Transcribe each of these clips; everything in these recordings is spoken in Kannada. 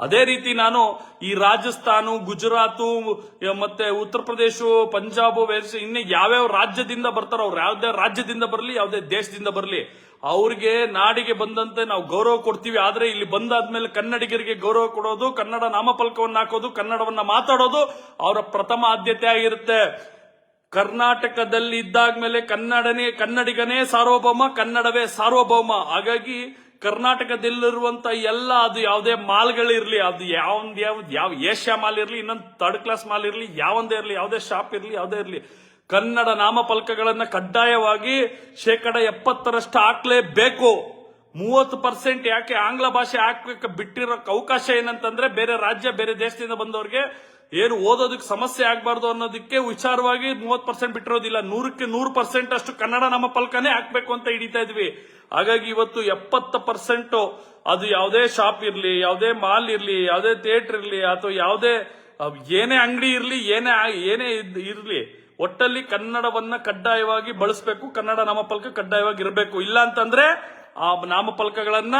ಅದೇ ರೀತಿ ನಾನು ಈ ರಾಜಸ್ಥಾನ, ಗುಜರಾತು ಮತ್ತೆ ಉತ್ತರ ಪ್ರದೇಶ, ಪಂಜಾಬ್ ಇನ್ನು ಯಾವ್ಯಾವ ರಾಜ್ಯದಿಂದ ಬರ್ತಾರೋ ಅವ್ರು, ಯಾವ್ದೇ ರಾಜ್ಯದಿಂದ ಬರಲಿ, ಯಾವ್ದೇ ದೇಶದಿಂದ ಬರಲಿ, ಅವ್ರಿಗೆ ನಾಡಿಗೆ ಬಂದಂತೆ ನಾವು ಗೌರವ ಕೊಡ್ತೀವಿ. ಆದ್ರೆ ಇಲ್ಲಿ ಬಂದಾದ್ಮೇಲೆ ಕನ್ನಡಿಗರಿಗೆ ಗೌರವ ಕೊಡೋದು, ಕನ್ನಡ ನಾಮಫಲಕವನ್ನು ಹಾಕೋದು, ಕನ್ನಡವನ್ನ ಮಾತಾಡೋದು ಅವರ ಪ್ರಥಮ ಆದ್ಯತೆ ಆಗಿರುತ್ತೆ. ಕರ್ನಾಟಕದಲ್ಲಿ ಇದ್ದಾದ್ಮೇಲೆ ಕನ್ನಡನೇ, ಕನ್ನಡಿಗನೇ ಸಾರ್ವಭೌಮ, ಕನ್ನಡವೇ ಸಾರ್ವಭೌಮ. ಹಾಗಾಗಿ ಕರ್ನಾಟಕದಲ್ಲಿರುವಂತ ಎಲ್ಲ ಅದು ಯಾವುದೇ ಮಾಲ್ಗಳಿರ್ಲಿ ಅದು ಯಾವ್ದು ಯಾವ ಏಷ್ಯಾ ಮಾಲ್ ಇರ್ಲಿ, ಇನ್ನೊಂದು ಥರ್ಡ್ ಕ್ಲಾಸ್ ಮಾಲ್ ಇರ್ಲಿ, ಯಾವಂದೇ ಇರ್ಲಿ, ಯಾವುದೇ ಶಾಪ್ ಇರ್ಲಿ, ಯಾವುದೇ ಇರ್ಲಿ, ಕನ್ನಡ ನಾಮಫಲಕಗಳನ್ನ ಕಡ್ಡಾಯವಾಗಿ ಶೇಕಡ ಎಪ್ಪತ್ತರಷ್ಟು ಹಾಕಲೇಬೇಕು. ಮೂವತ್ತು ಪರ್ಸೆಂಟ್ ಯಾಕೆ ಆಂಗ್ಲ ಭಾಷೆ ಹಾಕ್ಬೇಕು ಬಿಟ್ಟಿರೋ ಅವಕಾಶ ಏನಂತಂದ್ರೆ ಬೇರೆ ರಾಜ್ಯ, ಬೇರೆ ದೇಶದಿಂದ ಬಂದವ್ರಿಗೆ ಏನು ಓದೋದಕ್ಕೆ ಸಮಸ್ಯೆ ಆಗಬಾರ್ದು ಅನ್ನೋದಕ್ಕೆ ವಿಚಾರವಾಗಿ ಮೂವತ್ತು ಪರ್ಸೆಂಟ್ ಬಿಟ್ಟಿರೋದಿಲ್ಲ. ನೂರಕ್ಕೆ ನೂರು ಪರ್ಸೆಂಟ್ ಅಷ್ಟು ಕನ್ನಡ ನಮ್ಮ ಪಲ್ಕನೇ ಹಾಕ್ಬೇಕು ಅಂತ ಹಿಡಿತಾ ಇದ್ವಿ. ಹಾಗಾಗಿ ಇವತ್ತು ಎಪ್ಪತ್ತು ಪರ್ಸೆಂಟ್ ಅದು ಯಾವುದೇ ಶಾಪ್ ಇರ್ಲಿ, ಯಾವುದೇ ಮಾಲ್ ಇರ್ಲಿ, ಯಾವುದೇ ಥಿಯೇಟರ್ ಇರ್ಲಿ, ಅಥವಾ ಯಾವುದೇ ಏನೇ ಅಂಗಡಿ ಇರ್ಲಿ, ಏನೇ ಏನೇ ಇರಲಿ ಇರ್ಲಿ, ಒಟ್ಟಲ್ಲಿ ಕನ್ನಡವನ್ನ ಕಡ್ಡಾಯವಾಗಿ ಬಳಸಬೇಕು, ಕನ್ನಡ ನಾಮಫಲಕ ಕಡ್ಡಾಯವಾಗಿ ಇರಬೇಕು. ಇಲ್ಲ ಅಂತಂದ್ರೆ ಆ ನಾಮಫಲಕಗಳನ್ನ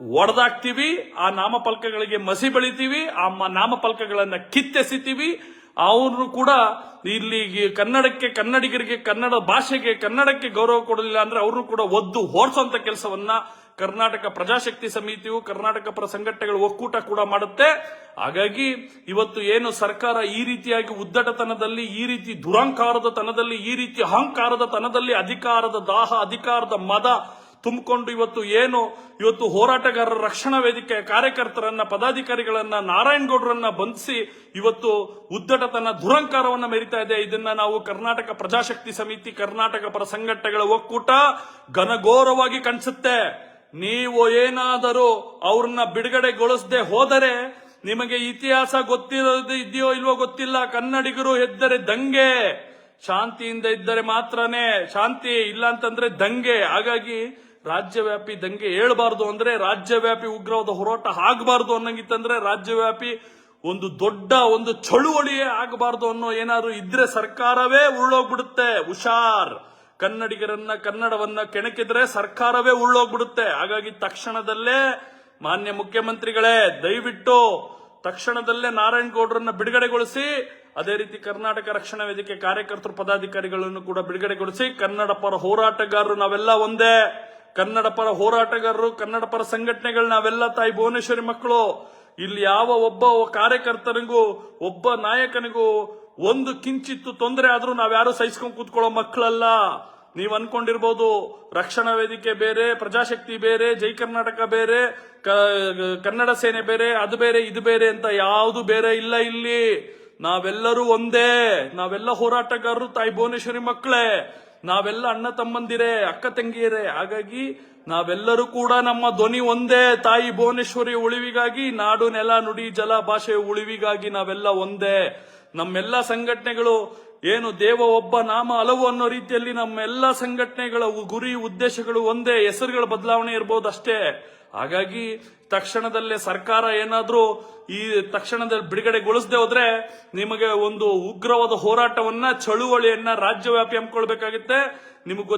ಒಡೆದಾಕ್ತಿವಿ, ಆ ನಾಮಫಲಕಗಳಿಗೆ ಮಸಿ ಬೆಳಿತೀವಿ, ಆ ನಾಮಫಲಕಗಳನ್ನ ಕಿತ್ತೆಸಿತೀವಿ. ಅವರು ಕೂಡ ಇಲ್ಲಿ ಕನ್ನಡಕ್ಕೆ, ಕನ್ನಡಿಗರಿಗೆ, ಕನ್ನಡ ಭಾಷೆಗೆ, ಕನ್ನಡಕ್ಕೆ ಗೌರವ ಕೊಡಲಿಲ್ಲ ಅಂದ್ರೆ ಅವರು ಕೂಡ ಒದ್ದು ಹೋರಿಸುವಂತ ಕೆಲಸವನ್ನ ಕರ್ನಾಟಕ ಪ್ರಜಾಶಕ್ತಿ ಸಮಿತಿಯು, ಕರ್ನಾಟಕ ಪರ ಸಂಘಟನೆಗಳ ಒಕ್ಕೂಟ ಕೂಡ ಮಾಡುತ್ತೆ. ಹಾಗಾಗಿ ಇವತ್ತು ಏನು ಸರ್ಕಾರ ಈ ರೀತಿಯಾಗಿ ಉದ್ದಟತನದಲ್ಲಿ, ಈ ರೀತಿ ದುರಂಕಾರದ ತನದಲ್ಲಿ, ಈ ರೀತಿ ಅಹಂಕಾರದ ತನದಲ್ಲಿ ಅಧಿಕಾರದ ದಾಹ, ಅಧಿಕಾರದ ಮದ ತುಂಬಿಕೊಂಡು ಇವತ್ತು ಏನು? ಇವತ್ತು ಹೋರಾಟಗಾರರ ರಕ್ಷಣಾ ವೇದಿಕೆ ಕಾರ್ಯಕರ್ತರನ್ನ, ಪದಾಧಿಕಾರಿಗಳನ್ನ ನಾರಾಯಣಗೌಡರನ್ನ ಬಂಧಿಸಿ ಇವತ್ತು ಉದ್ದಟತನ ದುರಂಕಾರವನ್ನ ಮೆರಿತಾ ಇದೆ. ಇದನ್ನ ನಾವು ಕರ್ನಾಟಕ ಪ್ರಜಾಶಕ್ತಿ ಸಮಿತಿ, ಕರ್ನಾಟಕ ಪರ ಸಂಘಟನೆಗಳ ಒಕ್ಕೂಟ ಘನಘೋರವಾಗಿ ಕಾಣಿಸುತ್ತೆ. ನೀವು ಏನಾದರೂ ಅವ್ರನ್ನ ಬಿಡುಗಡೆಗೊಳಿಸದೆ ಹೋದರೆ ನಿಮಗೆ ಇತಿಹಾಸ ಗೊತ್ತಿರೋದು ಇದೆಯೋ ಇಲ್ವೋ ಗೊತ್ತಿಲ್ಲ. ಕನ್ನಡಿಗರು ಎದ್ದರೆ ದಂಗೆ. ಶಾಂತಿಯಿಂದ ಇದ್ದರೆ ಮಾತ್ರನೇ. ಶಾಂತಿ ಇಲ್ಲ ಅಂತಂದ್ರೆ ದಂಗೆ. ಹಾಗಾಗಿ ರಾಜ್ಯವ್ಯಾಪಿ ದಂಗೆ ಏಳಬಾರ್ದು ಅಂದ್ರೆ ರಾಜ್ಯವ್ಯಾಪಿ ಉಗ್ರವಾದ ಹೋರಾಟ ಆಗಬಾರ್ದು ಅನ್ನಂಗಿತ್ತಂದ್ರೆ ರಾಜ್ಯವ್ಯಾಪಿ ಒಂದು ದೊಡ್ಡ ಒಂದು ಚಳುವಳಿಯೇ ಆಗಬಾರ್ದು ಅನ್ನೋ ಏನಾದ್ರು ಇದ್ರೆ ಸರ್ಕಾರವೇ ಉರುಳೋಗ್ಬಿಡುತ್ತೆ. ಹುಷಾರ್. ಕನ್ನಡಿಗರನ್ನ, ಕನ್ನಡವನ್ನ ಕೆಣಕಿದ್ರೆ ಸರ್ಕಾರವೇ ಉರುಳೋಗ್ಬಿಡುತ್ತೆ. ಹಾಗಾಗಿ ತಕ್ಷಣದಲ್ಲೇ ಮಾನ್ಯ ಮುಖ್ಯಮಂತ್ರಿಗಳೇ, ದಯವಿಟ್ಟು ತಕ್ಷಣದಲ್ಲೇ ನಾರಾಯಣಗೌಡರನ್ನ ಬಿಡುಗಡೆಗೊಳಿಸಿ, ಅದೇ ರೀತಿ ಕರ್ನಾಟಕ ರಕ್ಷಣಾ ವೇದಿಕೆ ಕಾರ್ಯಕರ್ತರು, ಪದಾಧಿಕಾರಿಗಳನ್ನು ಕೂಡ ಬಿಡುಗಡೆಗೊಳಿಸಿ ಕನ್ನಡ ಪರ ಹೋರಾಟಗಾರರು ನಾವೆಲ್ಲ ಒಂದೇ. ಕನ್ನಡ ಪರ ಹೋರಾಟಗಾರರು, ಕನ್ನಡ ಪರ ಸಂಘಟನೆಗಳು, ನಾವೆಲ್ಲ ತಾಯಿ ಭುವನೇಶ್ವರಿ ಮಕ್ಕಳು. ಇಲ್ಲಿ ಯಾವ ಒಬ್ಬ ಕಾರ್ಯಕರ್ತನಿಗೂ, ಒಬ್ಬ ನಾಯಕನಿಗೂ ಒಂದು ಕಿಂಚಿತ್ತು ತೊಂದರೆ ಆದ್ರೂ ನಾವ್ಯಾರು ಸಹಿಸ್ಕೊಂಡು ಕೂತ್ಕೊಳ್ಳೋ ಮಕ್ಕಳಲ್ಲ. ನೀವು ಅನ್ಕೊಂಡಿರ್ಬೋದು, ರಕ್ಷಣಾ ವೇದಿಕೆ ಬೇರೆ, ಪ್ರಜಾಶಕ್ತಿ ಬೇರೆ, ಜೈ ಕರ್ನಾಟಕ ಬೇರೆ ಕನ್ನಡ ಸೇನೆ ಬೇರೆ, ಅದು ಬೇರೆ, ಇದು ಬೇರೆ ಅಂತ ಯಾವುದು ಬೇರೆ ಇಲ್ಲ ಇಲ್ಲಿ. ನಾವೆಲ್ಲರೂ ಒಂದೇ. ನಾವೆಲ್ಲ ಹೋರಾಟಗಾರರು ತಾಯಿ ಭುವನೇಶ್ವರಿ ಮಕ್ಕಳೇ. ನಾವೆಲ್ಲ ಅಣ್ಣ ತಮ್ಮಂದಿರೇ, ಅಕ್ಕ ತಂಗಿಯರೇ. ಹಾಗಾಗಿ ನಾವೆಲ್ಲರೂ ಕೂಡ ನಮ್ಮ ಧ್ವನಿ ಒಂದೇ, ತಾಯಿ ಭುವನೇಶ್ವರಿ ಉಳಿವಿಗಾಗಿ, ನಾಡು ನೆಲ ನುಡಿ ಜಲ ಭಾಷೆ ಉಳಿವಿಗಾಗಿ ನಾವೆಲ್ಲ ಒಂದೇ. ನಮ್ಮೆಲ್ಲ ಸಂಘಟನೆಗಳು ಏನು ದೇವ ಒಬ್ಬ ನಾಮ ಹಲವು ಅನ್ನೋ ರೀತಿಯಲ್ಲಿ ನಮ್ಮೆಲ್ಲ ಸಂಘಟನೆಗಳ ಗುರಿ ಉದ್ದೇಶಗಳು ಒಂದೇ, ಹೆಸರುಗಳ ಬದಲಾವಣೆ ಇರಬಹುದು ಅಷ್ಟೇ ಹಾಗಾಗಿ ತಕ್ಷಣದಲ್ಲೇ ಸರ್ಕಾರ ಏನಾದ್ರೂ ಈ ತಕ್ಷಣದಲ್ಲಿ ಬಿಡುಗಡೆಗೊಳಿಸದೆ ಹೋದ್ರೆ ನಿಮಗೆ ಒಂದು ಉಗ್ರವಾದ ಹೋರಾಟವನ್ನ, ಚಳುವಳಿಯನ್ನ ರಾಜ್ಯವ್ಯಾಪಿ ಹಮ್ಮಿಕೊಳ್ಬೇಕಾಗುತ್ತೆ. ನಿಮಗೆ